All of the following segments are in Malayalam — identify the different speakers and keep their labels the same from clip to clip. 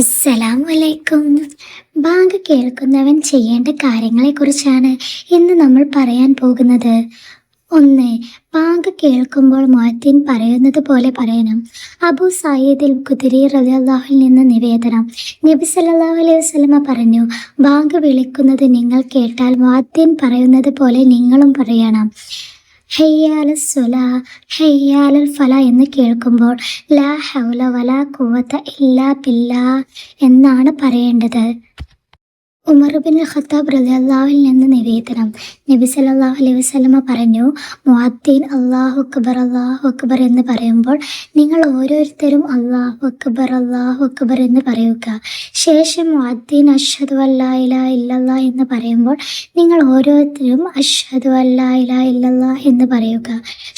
Speaker 1: അസ്സലാമലൈക്കും. ബാങ്ക് കേൾക്കുന്നവൻ ചെയ്യേണ്ട കാര്യങ്ങളെക്കുറിച്ചാണ് ഇന്ന് നമ്മൾ പറയാൻ പോകുന്നത്. ഒന്ന് ബാങ്ക് കേൾക്കുമ്പോൾ മൊഹത്തീൻ പറയുന്നത് പോലെ പറയണം. അബു സയ്യിദിൽ കുതിരി റളിയല്ലാഹുവിൽ നിന്ന് നിവേദനം. നബി സല്ലല്ലാഹു അലൈഹി വസ്ലമ പറഞ്ഞു ബാങ്ക് വിളിക്കുന്നത് നിങ്ങൾ കേട്ടാൽ മൊഹത്തീൻ പറയുന്നത് പോലെ നിങ്ങളും പറയണം. ഹയ്യാല സുല ഹയ്യാലൽ ഫല എന്ന് കേൾക്കുമ്പോൾ ലാ ഹൗല വലാ കുവത്ത ഇല്ലാ ബില്ലാ എന്നാണ് പറയേണ്ടത്. ഉമർ ബിൻ ഖത്താബ് റളിയല്ലാഹുവിൽ നിന്ന് നിവേദനം. നബി സല്ലല്ലാഹു അലൈഹി വസല്ലമ പറഞ്ഞു മുഅദ്ദീൻ അള്ളാഹു അക്ബർ അള്ളാഹു അക്ബർ എന്ന് പറയുമ്പോൾ നിങ്ങൾ ഓരോരുത്തരും അള്ളാഹു അക്ബർ അള്ളാഹു അക്ബർ എന്ന് പറയുക. ശേഷം മുഅദ്ദീൻ അഷ്ഹദു അല്ലാ ഇലാ ഇല്ലല്ലാ എന്ന് പറയുമ്പോൾ നിങ്ങൾ ഓരോരുത്തരും അഷ്ഹദു അല്ലാ ഇലാ ഇല്ലല്ലാ എന്ന് പറയുക.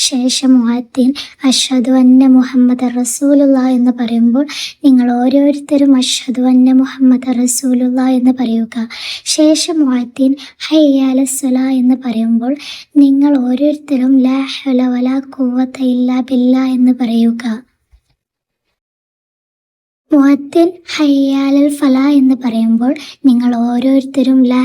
Speaker 1: ശേഷം മുഅദ്ദീൻ അഷ്ഹദു അന്ന മുഹമ്മദ് റസൂലുള്ള എന്ന് പറയുമ്പോൾ നിങ്ങൾ ഓരോരുത്തരും അഷ്ഹദു അന്ന മുഹമ്മദ് റസൂലുള്ള എന്ന് പറയുക. ശേഷം മുഅദ്ദീൻ ഹയ്യാലസ്വല എന്ന് പറയുമ്പോൾ നിങ്ങൾ ഓരോരുത്തരും ലാ ഹല വലാ ഖുവത ഇല്ലാ ബില്ലാ എന്ന് പറയുക. മുഅദ്ദിൻ ഹയ്യാലൽ ഫല എന്ന് പറയുമ്പോൾ നിങ്ങൾ ഓരോരുത്തരും ലാ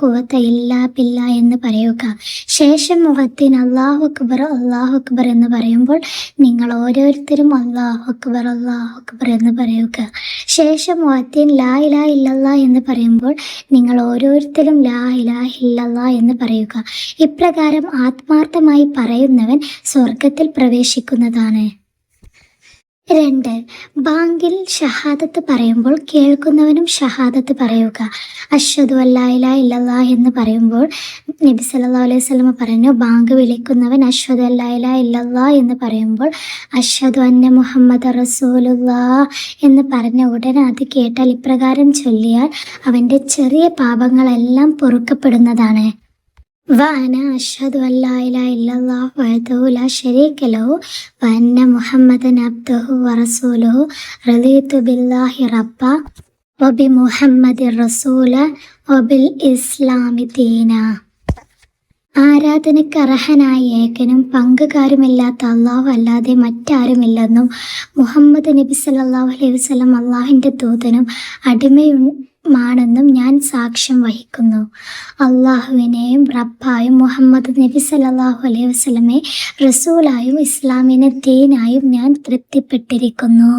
Speaker 1: ഖുവത ഇല്ലാ പില്ല എന്ന് പറയുക. ശേഷം മുഹത്തിൻ അള്ളാഹു അക്ബർ അള്ളാഹു അക്ബർ എന്ന് പറയുമ്പോൾ നിങ്ങൾ ഓരോരുത്തരും അള്ളാഹു അക്ബർ അള്ളാഹു അക്ബർ എന്ന് പറയുക. ശേഷം മുഹത്തിൻ ലാ ഇലാ ഇല്ലല്ലാ എന്ന് പറയുമ്പോൾ നിങ്ങൾ ഓരോരുത്തരും ലാ ഇലാ ഇല്ലല്ലാ എന്ന് പറയുക. ഇപ്രകാരം ആത്മാർത്ഥമായി പറയുന്നവൻ സ്വർഗത്തിൽ പ്രവേശിക്കുന്നതാണ്. രണ്ട്. ബാങ്കിൽ ഷഹാദത്ത് പറയുമ്പോൾ കേൾക്കുന്നവനും ഷഹാദത്ത് പറയുക. അഷ്ഹദു അല്ലായില ഇല്ലാ എന്ന് പറയുമ്പോൾ നബി സല്ലാ അലൈഹി സ്വലമ പറഞ്ഞു ബാങ്ക് വിളിക്കുന്നവൻ അഷ്ഹദു അല്ലായില ഇല്ലാ എന്ന് പറയുമ്പോൾ അഷ്ഹദു അന്ന മുഹമ്മദ് റസൂലുല്ലാ എന്ന് പറഞ്ഞ ഉടനെ അത് കേട്ടാൽ ഇപ്രകാരം ചൊല്ലിയാൽ അവന്റെ ചെറിയ പാപങ്ങളെല്ലാം പൊറുക്കപ്പെടുന്നതാണ്. وأنا أشهد أن لا إله إلا الله وحده لا شريك له وأن محمدا عبده ورسوله رضيت بالله ربا وبمحمد الرسول وبالإسلام دينا ആരാധനയ്ക്ക് അർഹനായ ഏകനും പങ്കുകാരുമില്ലാത്ത അള്ളാഹു അല്ലാതെ മറ്റാരുമില്ലെന്നും മുഹമ്മദ് നബി സല്ലാഹു അലൈഹി വസ്ലം അള്ളാഹിന്റെ ദൂതനും അടിമയു അടിമയുമാണെന്നും ഞാൻ സാക്ഷ്യം വഹിക്കുന്നു. അള്ളാഹുവിനെയും റബ്ബായും മുഹമ്മദ് നബി സല്ലല്ലാഹു അലൈഹി വസ്ലമെ റസൂലായും ഇസ്ലാമിനെ ദീനായും ഞാൻ തൃപ്തിപ്പെട്ടിരിക്കുന്നു.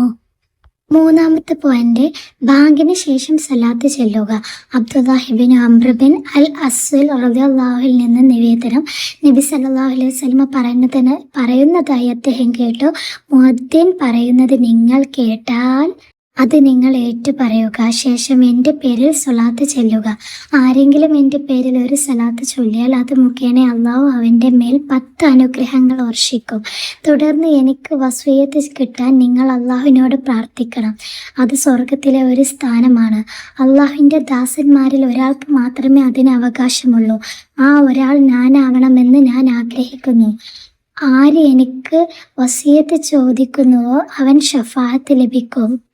Speaker 1: മൂന്നാമത്തെ പോയിന്റ് ബാങ്കിന് ശേഷം സലാത്ത് ചെല്ലുക. അബ്ദുല്ലാഹിബിൻ അമ്രബിൻ അൽ അസുൽ അള്ളാഹുൽ നിന്ന് നിവേദനം നബി സല്ലല്ലാഹു അലൈഹി വസ്ലമ പറയുന്നതിന് പറയുന്നതായി അദ്ദേഹം കേട്ടു. മുഹദ്ദീൻ പറയുന്നത് നിങ്ങൾ കേട്ടാൽ അത് നിങ്ങൾ ഏറ്റു പറയുക ശേഷം എന്റെ പേരിൽ സ്വലാത്ത് ചെല്ലുക. ആരെങ്കിലും എന്റെ പേരിൽ ഒരു സലാത്ത് ചൊല്ലിയാൽ അത് മുഖേന അള്ളാഹു അവന്റെ മേൽ പത്ത് അനുഗ്രഹങ്ങൾ വർഷിക്കും. തുടർന്ന് എനിക്ക് വസ്വീയത്ത് കിട്ടാൻ നിങ്ങൾ അള്ളാഹുവിനോട് പ്രാർത്ഥിക്കണം. അത് സ്വർഗത്തിലെ ഒരു സ്ഥാനമാണ്. അള്ളാഹുവിന്റെ ദാസന്മാരിൽ ഒരാൾക്ക് മാത്രമേ അതിന് അവകാശമുള്ളൂ. ആ ഒരാൾ ഞാനാവണമെന്ന് ഞാൻ ആഗ്രഹിക്കുന്നു. ആര് എനിക്ക് വസീയത്ത് ചോദിക്കുന്നുവോ അവൻ ഷഫാത്ത് ലഭിക്കും.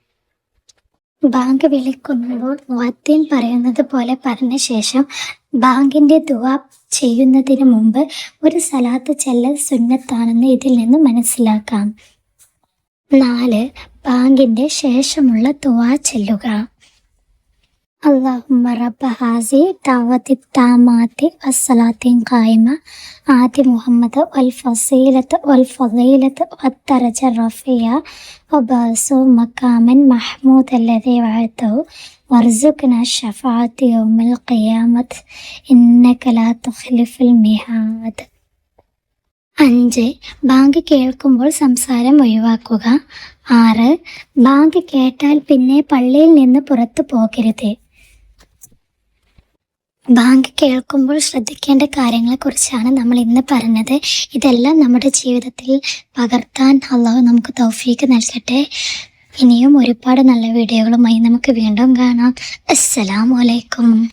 Speaker 1: ബാങ്ക് വിളിക്കുമ്പോൾ മുഅദ്ദിൻ പറയുന്നത് പോലെ പറഞ്ഞ ശേഷം ബാങ്കിന്റെ ദുവാ ചെയ്യുന്നതിന് മുമ്പ് ഒരു സലാത്ത് ചെല്ലൽ സുന്നത്താണെന്ന് ഇതിൽ നിന്ന് മനസ്സിലാക്കാം. നാല് ബാങ്കിന്റെ ശേഷമുള്ള ദുവാ ചെല്ലുക. اللهم رب هذه دعوة التامات والصلاة قائمة آت محمد والفصيلة والفضيلة والدرجة الرفيعة وبعثه مقاما محمود الذي وعدته وارزقنا الشفاعة يوم القيامة إنك لا تخلف الميعاد അഞ്ച് ബാങ്ക് കേൾക്കുമ്പോൾ സംസാരം ഒഴിവാക്കുക ആറ് ബാങ്ക് കേട്ടാൽ പിന്നെ പള്ളിയിൽ നിന്ന് പുറത്തു പോകരുത് ബാങ്ക് കേൾക്കുമ്പോൾ ശ്രദ്ധിക്കേണ്ട കാര്യങ്ങളെക്കുറിച്ചാണ് നമ്മൾ ഇന്ന് പറഞ്ഞത്. ഇതെല്ലാം നമ്മുടെ ജീവിതത്തിൽ പകർത്താൻ അള്ളാഹു നമുക്ക് തൗഫീക്ക് നൽകട്ടെ. ഇനിയും ഒരുപാട് നല്ല വീഡിയോകളുമായി നമുക്ക് വീണ്ടും കാണാം. അസ്സലാമു അലൈക്കും.